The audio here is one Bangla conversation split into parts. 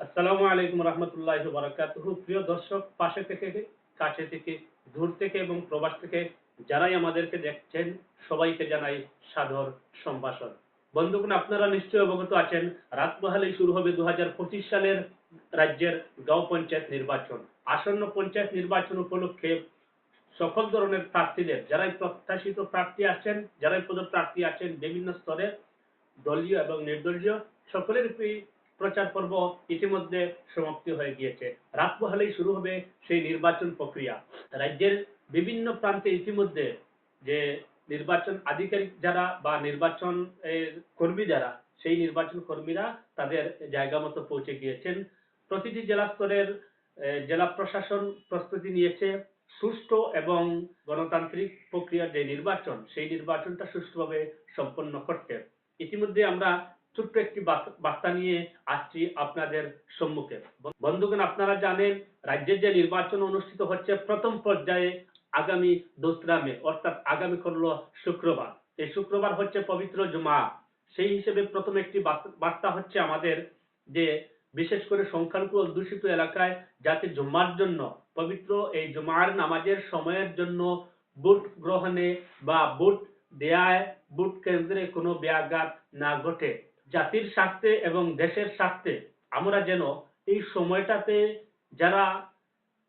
আসসালামু আলাইকুম রহমতুল্লাহ বারাকাতুহ। প্রিয় দর্শক, পাশে থেকে, কাছে থেকে, দূর থেকে এবং প্রবাস থেকে যারাই আমাদেরকে দেখছেন, সবাইকে জানাই সাদর সম্ভাষণ। বন্ধুগণ, আপনারা নিশ্চয়ই অবগত আছেন, রাত মহালেই শুরু হবে দু সালের রাজ্যের গাঁও পঞ্চায়েত নির্বাচন। আসন্ন পঞ্চায়েত নির্বাচন উপলক্ষে সকল ধরনের প্রার্থীদের, যারাই প্রত্যাশিত প্রার্থী আছেন, যারাই পদপ্রার্থী আছেন, বিভিন্ন স্তরে দলীয় এবং নির্দলীয়, সকলের প্রচার পর্ব ইতিমধ্যে সমাপ্তি হয়ে গিয়েছে। রাত পোহালেই শুরু হবে সেই নির্বাচন প্রক্রিয়া। রাজ্যের বিভিন্ন প্রান্তে ইতিমধ্যে যে নির্বাচন আধিকারিক যারা বা নির্বাচন কর্মী যারা, সেই নির্বাচন কর্মীরা তাদের জায়গা মতো পৌঁছে গিয়েছেন। প্রতিটি জেলা স্তরের জেলা প্রশাসন প্রস্তুতি নিয়েছে। সুষ্ঠু এবং গণতান্ত্রিক প্রক্রিয়ার যে নির্বাচন, সেই নির্বাচনটা সুষ্ঠুভাবে সম্পন্ন করতে ইতিমধ্যে আমরা ছোট্ট একটি বার্তা নিয়ে আসছি আপনাদের সম্মুখে। বন্ধুগণ, আপনারা জানেন রাজ্যের যে নির্বাচন অনুষ্ঠিত হচ্ছে প্রথম পর্যায়ে আগামী দোসরা মে, অর্থাৎ আগামী করল শুক্রবার। এই শুক্রবার হচ্ছে পবিত্র জুমা সেই হিসেবে প্রথম একটি বার্তা হচ্ছে আমাদের যে বিশেষ করে সংখ্যালঘু অধ্যুষিত এলাকায় যাতে জুম্মার জন্য, পবিত্র এই জুমার নামাজের সময়ের জন্য বুট গ্রহণে বা বুট দেয়ায়, বুট কেন্দ্রে কোনো ব্যাঘাত না ঘটে। জাতির স্বার্থে এবং দেশের স্বার্থে আমরা যেন এই সময়টাতে যারা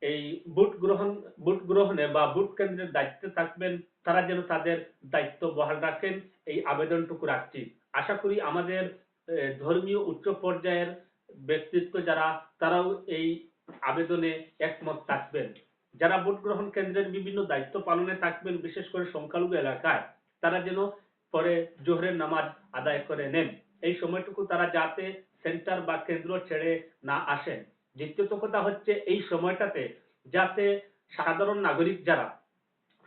এই ভোট গ্রহণ, ভোট গ্রহণে বা ভোট কেন্দ্রের দায়িত্বে থাকবেন, তারা যেন তাদের দায়িত্ব বহাল রাখেন, এই আবেদনটুকু রাখছি। আশা করি আমাদের ধর্মীয় উচ্চ পর্যায়ের ব্যক্তিত্ব যারা, তারাও এই আবেদনে একমত থাকবেন। যারা ভোট গ্রহণ কেন্দ্রের বিভিন্ন দায়িত্ব পালনে থাকবেন, বিশেষ করে সংখ্যালঘু এলাকায়, তারা যেন পরে জোহরের নামাজ আদায় করে নেন। এই সময়টুকু তারা যাতে সেন্টার বা কেন্দ্র ছেড়ে না আসেন। দ্বিতীয়ত কথা হচ্ছে এই সময়টাতে যাতে সাধারণ নাগরিক যারা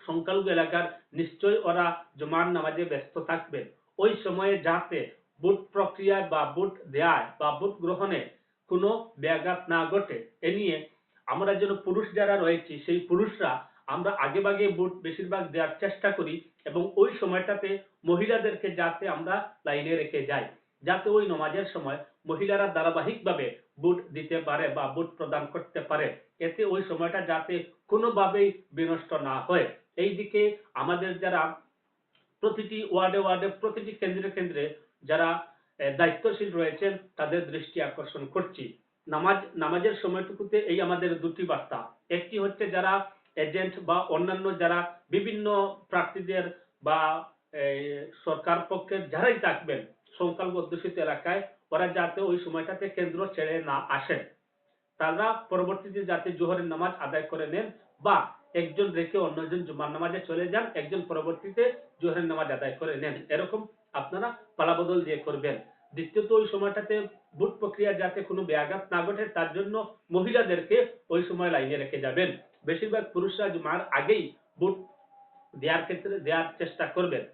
সংখ্যালঘু এলাকার, নিশ্চয়ই ওরা জুমার নামাজে ব্যস্ত থাকবেন। ওই সময়ে যাতে ভোট প্রক্রিয়ায় বা ভোট দেয়ায় বা ভোট গ্রহণে কোনো ব্যাঘাত না ঘটে, এ নিয়ে আমরা যেন পুরুষ যারা রয়েছি, সেই পুরুষরা আমরা আগেভাগে ভোট বেশিরভাগ দেওয়ার চেষ্টা করি এবং ওই সময়টাতে মহিলাদেরকে যাতে আমরা লাইনে রেখে যাই। যাতে ওই নমাজের সময় মহিলারা ধারাবাহিকভাবে ভোট দিতে পারে বা ভোট প্রদান করতে পারে। এতে ওই সময়টা যাতে কোনোভাবেই বিনষ্ট না হয়। এই দিকে আমাদের যারা প্রতিটি ওয়ার্ডে ওয়ার্ডে, প্রতিটি কেন্দ্রে কেন্দ্রে যারা দায়িত্বশীল রয়েছেন, তাদের দৃষ্টি আকর্ষণ করছি। নামাজ, নামাজের সময়টুকুতে এই আমাদের দুটি বার্তা। একটি হচ্ছে যারা এজেন্ট বা অন্যান্য যারা বিভিন্ন প্রার্থীদের বা সরকার পক্ষের যারাই থাকবেন সংখ্যালঘু অধ্যুষিত এলাকায় ওরা যাতে ওই সময়টাতে কেন্দ্র ছেড়ে না আসেন তারা পরবর্তীতে যাতে জোহরের নামাজ আদায় করে নেন বা একজন রেখে অন্যজন জুমার নামাজে চলে যান, একজন পরবর্তীতে জোহরের নামাজ আদায় করে নেন। এরকম আপনারা পালাবদল দিয়ে করবেন। দ্বিতীয়ত, ওই সময়টাতে ভোট প্রক্রিয়া যাতে কোনো ব্যাঘাত না ঘটে, তার জন্য মহিলাদেরকে ওই সময় লাইনে রেখে যাবেন। বেশিরভাগ পুরুষরা জুমার আগেই ভোট দেওয়ার ক্ষেত্রে দেওয়ার চেষ্টা করবেন।